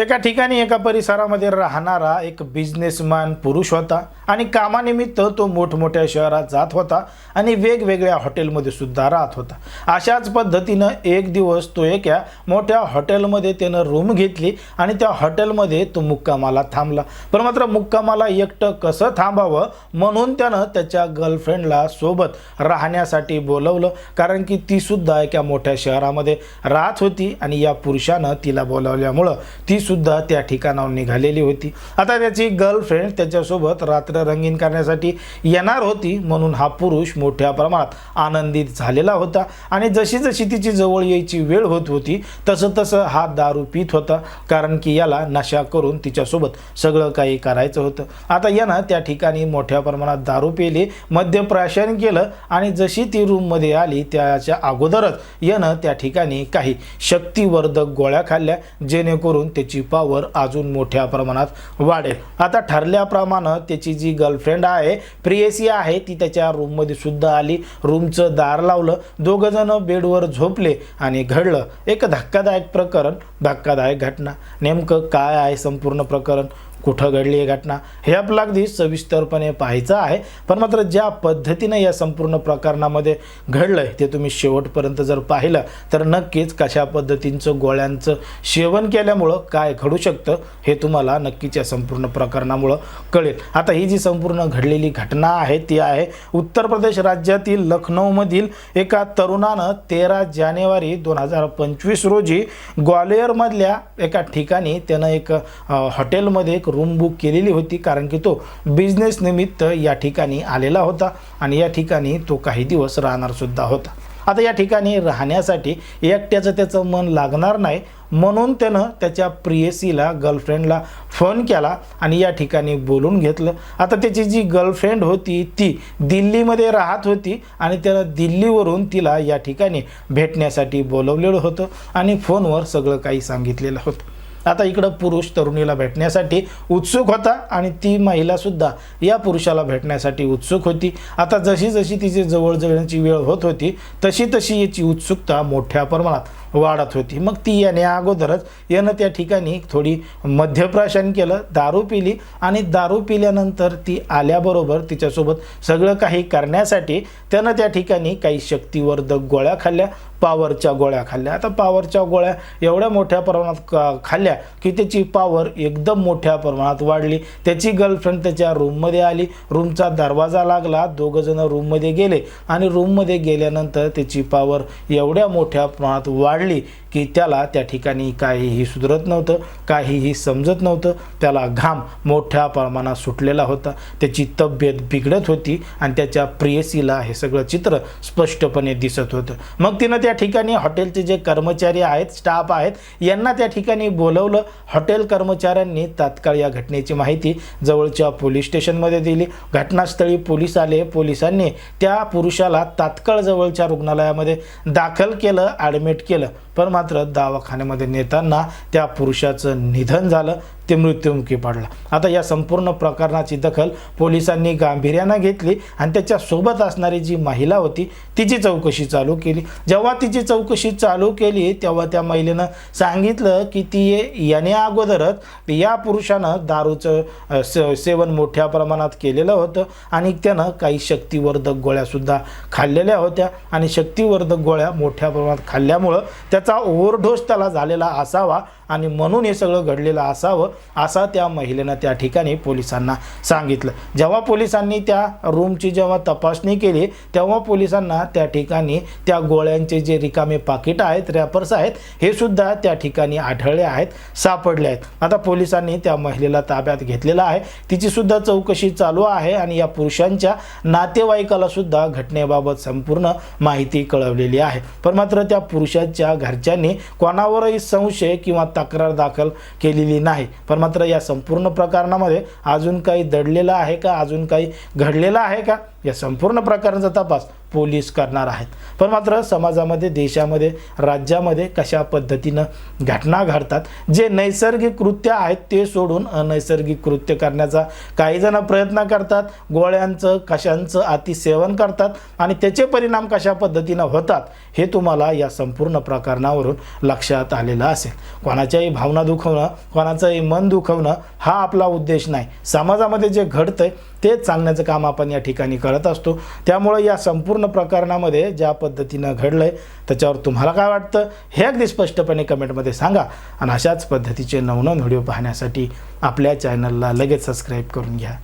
एका ठिकाणी एका परिसरामध्ये राहणारा एक बिझनेसमॅन पुरुष होता आणि कामानिमित्त तो मोठमोठ्या शहरात जात होता आणि वेगवेगळ्या हॉटेलमध्ये सुद्धा राहत होता. अशाच पद्धतीनं एक दिवस तो एका मोठ्या हॉटेलमध्ये त्यानं रूम घेतली आणि त्या हॉटेलमध्ये तो मुक्कामाला थांबला. पण मात्र मुक्कामाला एकटं कसं थांबावं म्हणून त्यानं त्याच्या गर्लफ्रेंडला सोबत राहण्यासाठी बोलवलं. कारण की ती सुद्धा एका मोठ्या शहरामध्ये राहत होती आणि या पुरुषानं तिला बोलावल्यामुळं ती सुद्धा त्या ठिकाणाहून निघालेली होती. आता त्याची गर्लफ्रेंड त्याच्यासोबत रात्र रंगीन करण्यासाठी येणार होती म्हणून हा पुरुष मोठ्या प्रमाणात आनंदित झालेला होता. आणि जशी जशी तिची जवळ यायची वेळ होत होती तसं तसं हा दारू पित होता. कारण की याला नशा करून तिच्यासोबत सगळं काही करायचं होतं. आता यानं त्या ठिकाणी मोठ्या प्रमाणात दारू पिली मद्यप्राशन केलं आणि जशी ती रूममध्ये आली त्याच्या अगोदरच यानं त्या ठिकाणी काही शक्तिवर्धक गोळ्या खाल्ल्या. जेणेकरून त्याची पॉवर अजून मोठ्या प्रमाणात वाढेल. आता ठरल्याप्रमाणे त्याची जी गर्लफ्रेंड आहे प्रियसी आहे ती त्याच्या रूममध्ये सुद्धा आली. रूमचं दार लावलं. दोघंजणं बेडवर झोपले आणि घडलं. एक धक्कादायक प्रकरण धक्कादायक घटना. नेमकं काय आहे संपूर्ण प्रकरण? कुठं घडली आहे घटना हे आपल्याला अगदी सविस्तरपणे पाहायचं आहे. पण मात्र ज्या पद्धतीनं या संपूर्ण प्रकरणामध्ये घडलं आहे ते तुम्ही शेवटपर्यंत जर पाहिलं तर नक्कीच कशा पद्धतींचं गोळ्यांचं सेवन केल्यामुळं काय घडू शकतं हे तुम्हाला नक्कीच या संपूर्ण प्रकरणामुळं कळेल. आता ही जी संपूर्ण घडलेली घटना आहे ती आहे उत्तर प्रदेश राज्यातील लखनौमधील एका तरुणानं तेरा जानेवारी दोन हजार पंचवीस रोजी ग्वालियरमधल्या एका ठिकाणी त्यानं एक हॉटेलमध्ये एक रूम बुक केलेली होती कारण की तो बिझनेस निमित्त या ठिकाणी आलेला होता आणि या ठिकाणी तो काही दिवस राहणारसुद्धा होता. आता या ठिकाणी राहण्यासाठी एकट्याचं त्याचं मन लागणार नाही म्हणून त्यानं त्याच्या प्रियसीला गर्लफ्रेंडला फोन केला आणि या ठिकाणी बोलून घेतलं. आता त्याची जी गर्लफ्रेंड होती ती दिल्लीमध्ये राहत होती आणि त्यानं दिल्लीवरून तिला या ठिकाणी भेटण्यासाठी बोलवलेलं होतं आणि फोनवर सगळं काही सांगितलेलं होतं. आता इकडं पुरुष तरुणीला भेटण्यासाठी उत्सुक होता आणि ती महिलासुद्धा या पुरुषाला भेटण्यासाठी उत्सुक होती. आता जशी जशी तिची जवळ जवळची वेळ होत होती तशी तशी याची उत्सुकता मोठ्या प्रमाणात वाढत होती. मग ती याने अगोदरच यानं त्या ठिकाणी थोडी मध्यप्राशन केलं दारू पिली आणि दारू पिल्यानंतर ती आल्याबरोबर तिच्यासोबत सगळं काही करण्यासाठी त्यानं त्या ठिकाणी काही शक्तिवर्धक गोळ्या खाल्ल्या. पावरच्या गोळ्या खाल्ल्या. आता पावरच्या गोळ्या एवढ्या मोठ्या प्रमाणात का- खाल्ल्या की त्याची पावर एकदम मोठ्या प्रमाणात वाढली. त्याची गर्लफ्रेंड त्याच्या रूममध्ये आली. रूमचा दरवाजा लागला. दोघंजणं रूममध्ये गेले. आणि रूममध्ये गेल्यानंतर त्याची पावर एवढ्या मोठ्या प्रमाणात वाढली की त्याला त्या ठिकाणी काहीही सुधरत नव्हतं काहीही समजत नव्हतं. त्याला घाम मोठ्या प्रमाणात सुटलेला होता. त्याची तब्येत बिघडत होती आणि त्याच्या प्रेयसीला हे सगळं चित्र स्पष्टपणे दिसत होतं. मग तिनं त्या त्या ठिकाणी हॉटेलचे जे कर्मचारी आहेत स्टाफ आहेत यांना त्या ठिकाणी बोलवलं. हॉटेल कर्मचाऱ्यांनी तात्काळ या घटनेची माहिती जवळच्या पोलीस स्टेशनमध्ये दिली. घटनास्थळी पोलीस आले. पोलिसांनी त्या पुरुषाला तात्काळ जवळच्या रुग्णालयामध्ये दाखल केलं ॲडमिट केलं. पण मात्र दवाखान्यामध्ये नेताना त्या पुरुषाचं निधन झालं. ते मृत्युमुखी पडला. आता या संपूर्ण प्रकरणाची दखल पोलिसांनी गांभीर्यानं घेतली आणि त्याच्यासोबत असणारी जी महिला होती तिची चौकशी चालू केली. जेव्हा तिची चौकशी चालू केली तेव्हा त्या महिलेनं सांगितलं की ती याने अगोदरच या पुरुषानं दारूचं से सेवन मोठ्या प्रमाणात केलेलं होतं आणि त्यानं काही शक्तिवर्धक गोळ्यासुद्धा खाल्लेल्या होत्या आणि शक्तिवर्धक गोळ्या मोठ्या प्रमाणात खाल्ल्यामुळं त्याचा ओव्हरडोस त्याला झालेला असावा आणि म्हणून हे सगळं घडलेलं असावं असा त्या महिलेनं त्या ठिकाणी पोलिसांना सांगितलं. जेव्हा पोलिसांनी त्या रूमची जेव्हा तपासणी केली तेव्हा पोलिसांना त्या ठिकाणी त्या गोळ्यांचे जे रिकामे पाकिटं आहेत रॅपर्स आहेत हे सुद्धा त्या ठिकाणी आढळले आहेत सापडले आहेत. आता पोलिसांनी त्या महिलेला ताब्यात घेतलेला आहे. तिची सुद्धा चौकशी चालू आहे आणि या पुरुषांच्या नातेवाईकाला सुद्धा घटनेबाबत संपूर्ण माहिती कळवलेली आहे. पण मात्र त्या पुरुषाच्या घरच्यांनी कोणावरही संशय किंवा तक्रार दाखल केलेली नाही. पण मात्र या संपूर्ण प्रकरणामध्ये अजून काही दडलेलं आहे का? अजून काही घडलेलं आहे का? या संपूर्ण प्रकरणाचा तपास पोलीस करणार आहेत. पण मात्र समाजामध्ये देशामध्ये राज्यामध्ये कशा पद्धतीनं घटना घडतात जे नैसर्गिक कृत्य आहेत ते सोडून अनैसर्गिक कृत्य करण्याचा काही जण प्रयत्न करतात गोळ्यांचं कशांचं अतिसेवन करतात आणि त्याचे परिणाम कशा पद्धतीनं होतात हे तुम्हाला या संपूर्ण प्रकरणावरून लक्षात आलेलं असेल. कोणाच्याही भावना दुखवणं कोणाचंही मन दुखवणं हा आपला उद्देश नाही. समाजामध्ये जे घडतंय तेच सांगण्याचं काम आपण या ठिकाणी करत असतो. त्यामुळं या संपूर्ण प्रकरणामध्ये ज्या पद्धतीनं घडलं आहे त्याच्यावर तुम्हाला काय वाटतं? हे अगदी स्पष्टपणे कमेंटमध्ये सांगा. आणि अशाच पद्धतीचे नवनवन व्हिडिओ पाहण्यासाठी आपल्या चॅनलला लगेच सबस्क्राईब करून घ्या.